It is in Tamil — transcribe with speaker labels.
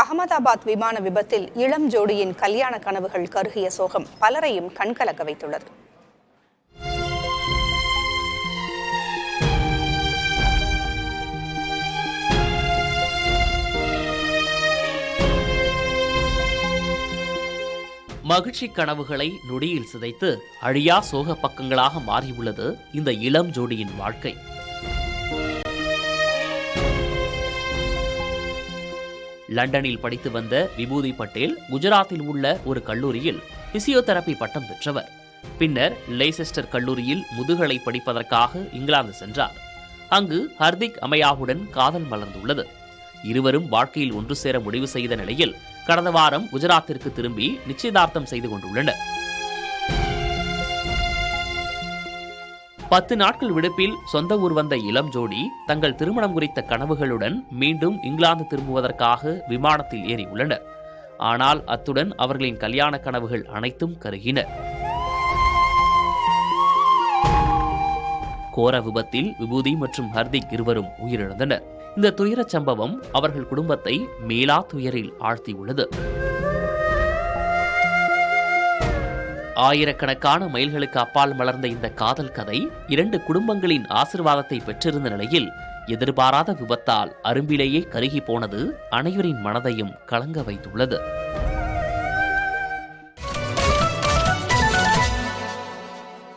Speaker 1: அகமதாபாத் விமான விபத்தில் இளம் ஜோடியின் கல்யாண கனவுகள் கருகிய சோகம் பலரையும் கண்கலக்க வைத்துள்ளது.
Speaker 2: மகிழ்ச்சி கனவுகளை நொடியில் சிதைத்து அழியா சோக பக்கங்களாக மாறியுள்ளது இந்த இளம் ஜோடியின் வாழ்க்கை. லண்டனில் படித்து வந்த விபூதி பட்டேல் குஜராத்தில் உள்ள ஒரு கல்லூரியில் பிசியோதெரபி பட்டம் பெற்றவர். பின்னர் லெய்செஸ்டர் கல்லூரியில் முதுகலை படிப்பதற்காக இங்கிலாந்து சென்றார். அங்கு ஹர்திக் அமையாவுடன் காதல் மலர்ந்துள்ளது. இருவரும் வாழ்க்கையில் ஒன்று சேர முடிவு செய்த நிலையில் கடந்த வாரம் குஜராத்திற்கு திரும்பி நிச்சயதார்த்தம் செய்து கொண்டுள்ளனர். பத்து நாட்கள் விடுப்பில் சொந்த ஊர் வந்த இளம் ஜோடி தங்கள் திருமணம் குறித்த கனவுகளுடன் மீண்டும் இங்கிலாந்து திரும்புவதற்காக விமானத்தில் ஏறியுள்ளனர் ஆனால் அத்துடன் அவர்களின் கல்யாண கனவுகள் அனைத்தும் கருகின. கோர விபத்தில் விபூதி மற்றும் ஹர்திக் இருவரும் உயிரிழந்தனர். இந்த துயரச் சம்பவம் அவர்கள் குடும்பத்தை மேலா துயரில் ஆழ்த்தியுள்ளது. ஆயிரக்கணக்கான மைல்களுக்கு அப்பால் மலர்ந்த இந்த காதல் கதை இரண்டு குடும்பங்களின் ஆசிர்வாதத்தை பெற்றிருந்த நிலையில் எதிர்பாராத விபத்தால் அரும்பிலேயே கருகி போனது அனைவரின் மனதையும் கலங்க வைத்துள்ளது.